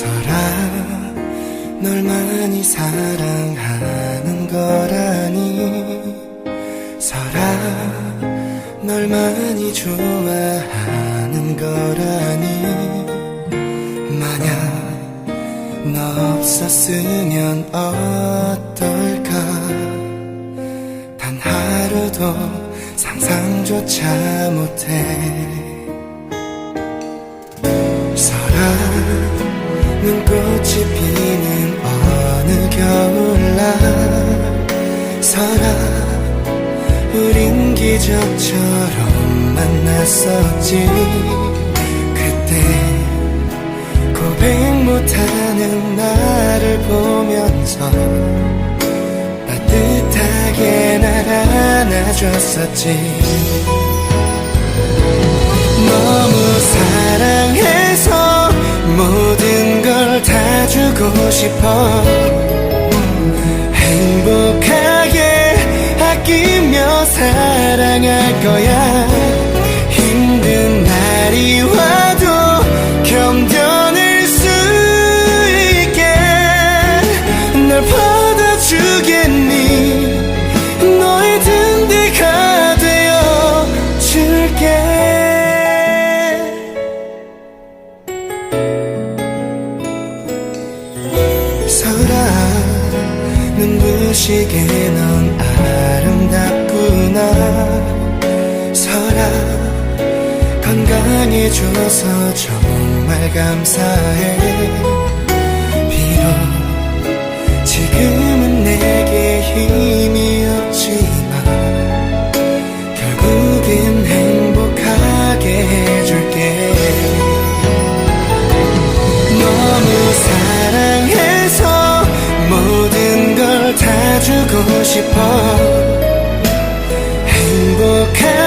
설아. 널 많이 사랑하는 거라니. 설아. 널 많이 좋아하는 거라니. 만약 너 없었으면 어떨까? 단 하루도 상상조차 못해 피는 어느 겨울날 설아 우린 기적처럼 만났었지. 그때 고백 못하는 나를 보면서 따뜻하게 날 안아줬었지. 너무 다 주고 싶어. 행복하게 아끼며 사랑할 거야. 힘든 날이 와도 견뎌낼 수 있게 날 받아주겠니 눈부시게 넌 아름답구나. 설아 건강해줘서 정말 감사해 다 주고 싶어. 행복하